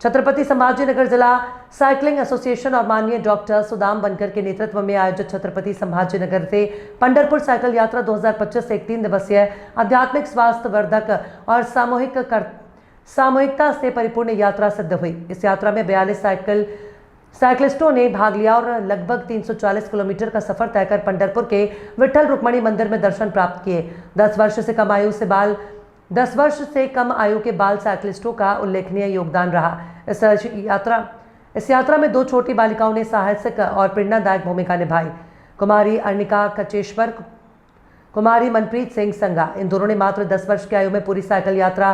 छत्रपति संभाजीनगर जिला cycling association और माननीय डॉक्टर सुदाम बनकर के नेतृत्व में आयोजित छत्रपति संभाजीनगर से पंडरपुर साइकिल यात्रा 2025 से एक तीन दिवसीय आध्यात्मिक स्वास्थ्य वर्धक और सामूहिक कर सामूहिकता से परिपूर्ण यात्रा सिद्ध हुई। इस यात्रा में बयालीस साइकिल साइकिलिस्टों ने भाग लिया और लगभग 340 किलोमीटर का सफ़र तय कर पंडरपुर के विठल रुक्मणी मंदिर में दर्शन प्राप्त किए। 10 वर्ष से कम आयु से बाल 10 वर्ष से कम आयु के बाल साइकिलिस्टों का उल्लेखनीय योगदान रहा। इस यात्रा इस यात्रा में दो छोटी बालिकाओं ने साहसिक और प्रेरणादायक भूमिका निभाई। कुमारी अर्निका कचेश्वर, कुमारी, मनप्रीत सिंह संगा, इन दोनों ने मात्र 10 वर्ष की आयु में पूरी साइकिल यात्रा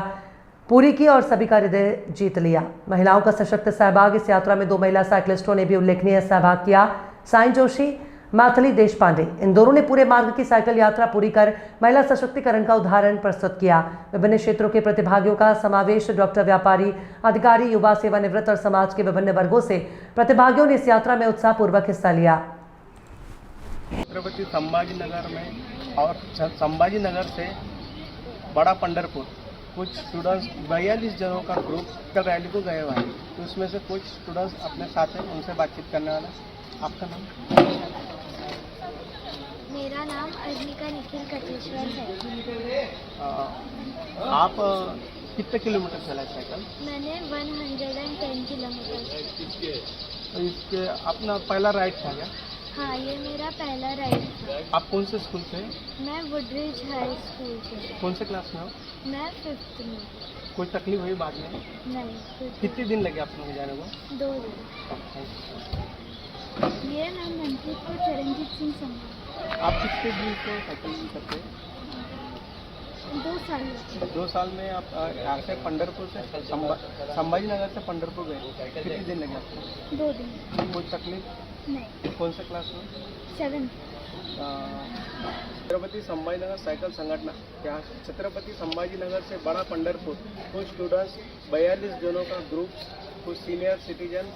पूरी की और सभी का हृदय जीत लिया। महिलाओं का सशक्त सहभाग, इस यात्रा में दो महिला साइकिलिस्टों ने भी उल्लेखनीय सहभाग किया। साई जोशी माथली देश पांडे इन दोनों ने पूरे मार्ग की साइकिल यात्रा पूरी कर महिला सशक्तिकरण का उदाहरण प्रस्तुत किया। विभिन्न क्षेत्रों के प्रतिभागियों का समावेश डॉक्टर, व्यापारी, अधिकारी, युवा सेवानिवृत्त और समाज के विभिन्न वर्गों से प्रतिभागियों ने इस यात्रा में उत्साहपूर्वक हिस्सा लिया। छत्रपति संभाजी नगर में और संभाजी नगर से बड़ा पंडरपुर कुछ स्टूडेंट्स बयालीस जनों का ग्रुप कल रैली को गए हुए हैं। तो उसमें से कुछ स्टूडेंट्स अपने साथ हैं, उनसे बातचीत करने वाले आपका नाम मेरा नाम अर्निका निखिल कटेश्वर है। आप कितने किलोमीटर चला साइकिल? मैंने 110 किलोमीटर। तो इसके अपना पहला राइड था क्या? हाँ ये मेरा पहला राइड था। आप कौन से स्कूल से मैं वुडरिज हाई स्कूल से कौन से क्लास में हो? मैं फिफ्थ में कोई तकलीफ़ हुई बाद में? नहीं कितने दिन लगे आप लोगों जाने को? दो दिन। ये नाम मनप्रीत को चरणजीत सिंह संघा आप कितने दिन से साइकिलिंग करते हैं? दो साल। दो साल में आप यहाँ से पंडरपुर से संभा संभाजी नगर से पंडरपुर गए। कितने दिन लगे आपको? दो दिन। कोई तकलीफ़? नहीं। कौन सा क्लास में? सेवन छत्रपति संभाजी नगर साइकिल संगठन। यहाँ छत्रपति संभाजी नगर से बड़ा पंडरपुर कुछ स्टूडेंट्स बयालीस जनों का ग्रुप कुछ सीनियर सिटीजन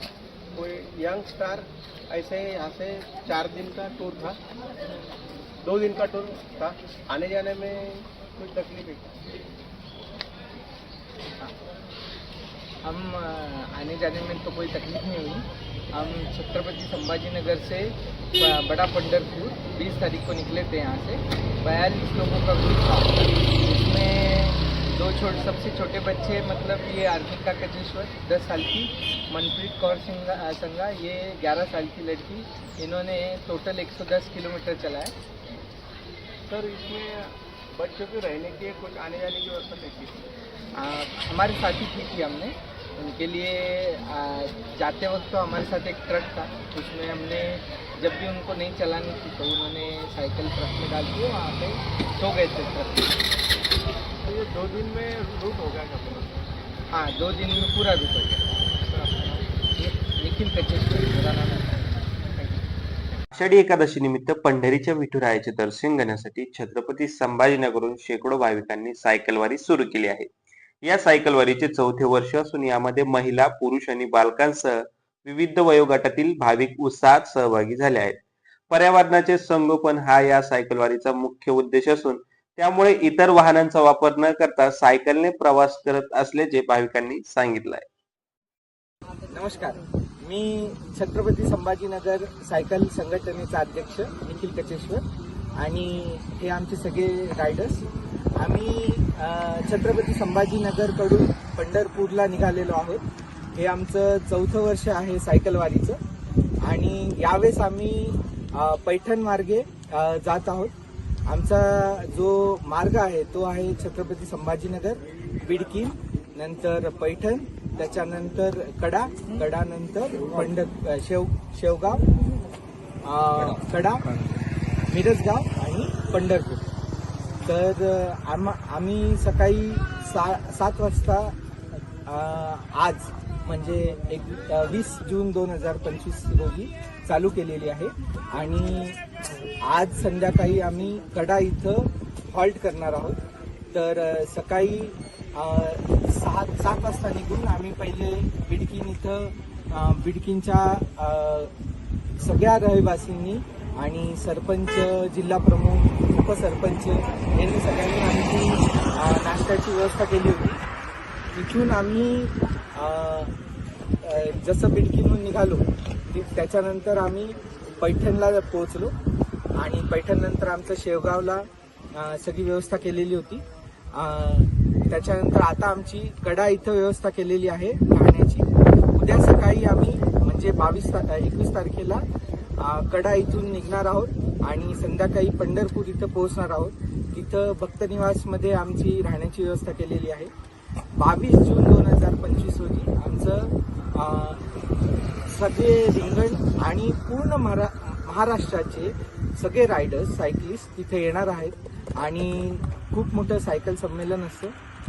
कोई यंग स्टार ऐसे यहाँ से चार दिन का टूर था। दो दिन का टूर था। आने जाने में कुछ तकलीफ़ है हम आने जाने में तो कोई तकलीफ़ नहीं हुई। हम छत्रपति संभाजी नगर से बड़ा पंडरपुर 20 तारीख को निकले थे यहाँ से। बयालीस लोगों का ग्रुप था। छोटे सबसे छोटे बच्चे मतलब ये आर्थिका कचेश्वर 10 साल की मनप्रीत कौर सिंह संगा ये 11 साल की लड़की इन्होंने टोटल 110 किलोमीटर चलाया सर इसमें बच्चों के रहने के कुछ आने जाने की व्यवस्था कैसी थी? हमारे साथी की थी हमने उनके लिए आ, जाते वक्त तो हमारे साथ एक ट्रक था उसमें हमने जब भी उनको नहीं चलानी थी तो उन्होंने साइकिल ट्रक में डाल के वहाँ पे सो गए थे ट्रक तो ये दो दिन में रूट हो गया? हाँ दो दिन में पूरा रुक हो गया निखिल कचेश्वर मेरा नाम है Thank you. आषाढी एकादशी निमित्त पंढरीच्या विठुरायाचे दर्शन घेण्यासाठी छत्रपती संभाजीनगरहून शेकडो भाविकांनी सायकलवारी सुरू केली आहे या सायकलवारीचे चौथे वर्ष असून यामध्ये महिला पुरुष आणि बालकांसह विविध वयोगटातील भाविक उत्साहात सहभागी झाले आहेत पर्यावरणाचे संगोपन हा या सायकलवारीचा मुख्य उद्देश असून त्यामुळे इतर वाहनांचा वापर न करता सायकलने प्रवास करत असल्याचे भाविकांनी सांगितलं आहे नमस्कार. मी छत्रपती संभाजीनगर सायकल संघटनेचा अध्यक्ष निखिल कचेश्वर आणि हे आमचे सगळे रायडर्स. आम्ही छत्रपती संभाजीनगरकडून पंढरपूरला निघालेलो आहोत. हे आमचं चौथं वर्ष आहे सायकलवारीचं आणि यावेळेस आम्ही पैठण मार्गे जात आहोत. आमचा जो मार्ग आहे तो आहे छत्रपती संभाजीनगर बिडकी नंतर पैठण त्याच्यानंतर कडा कडानंतर पंढर शेव शेवगाव कडा मिरजगाव आणि पंढरपूर. तर आम्हा आम आम्ही सकाळी सा सात वाजता आज म्हणजे एक वीस जून दोन हजार पंचवीस रोजी चालू केलेली आहे. आणि आज संध्याकाळी आम्ही कडा इथं हॉल्ट करणार आहोत. तर सकाळी सहा सात वाजता निघून आम्ही पहिले बिडकीन इथं बिडकीनच्या सगळ्या रहिवासींनी आणि सरपंच जिल्हा प्रमुख उपसरपंच यांनी सगळ्यांनी आमची नाश्त्याची व्यवस्था केली होती. तिथून आम्ही जसं बिडकीहून निघालो ती- त्याच्यानंतर आम्ही पैठणला पोहोचलो. आणि पैठणनंतर आमचं शेवगावला सगळी व्यवस्था केलेली होती. त्याच्यानंतर आता आमची कडा इथं व्यवस्था केलेली आहे राहण्याची उद्या सकाळी आम्ही म्हणजे बावीस ता एकवीस तारखेला कडा इथून निघणार आहोत. आणि संध्याकाळी पंढरपूर इथं पोहोचणार आहोत. तिथं भक्तनिवासमध्ये आमची राहण्याची व्यवस्था केलेली आहे. बावीस जून दोन हजार पंचवीस रोजी आमचं सगळे रिंगण आणि पूर्ण महारा महाराष्ट्राचे सगळे रायडर्स सायकलिस्ट तिथे येणार आहेत. आणि खूप मोठं सायकल संमेलन असतं.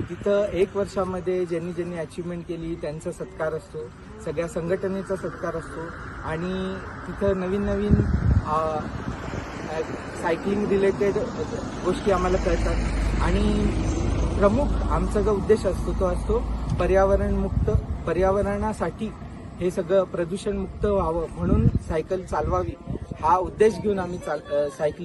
तिथं एक वर्षामध्ये ज्यांनी ज्यांनी अचिव्हमेंट केली त्यांचा सत्कार असतो. सगळ्या संघटनेचा सत्कार असतो. आणि तिथं नवीन नवीन सायकलिंग रिलेटेड गोष्टी आम्हाला कळतात. आणि प्रमुख आमचा जो उद्देश असतो तो असतो पर्यावरणमुक्त पर्यावरणासाठी हे सगळं प्रदूषणमुक्त व्हावं म्हणून सायकल चालवावी. हा उद्देश घेऊन आम्ही चाल सायकल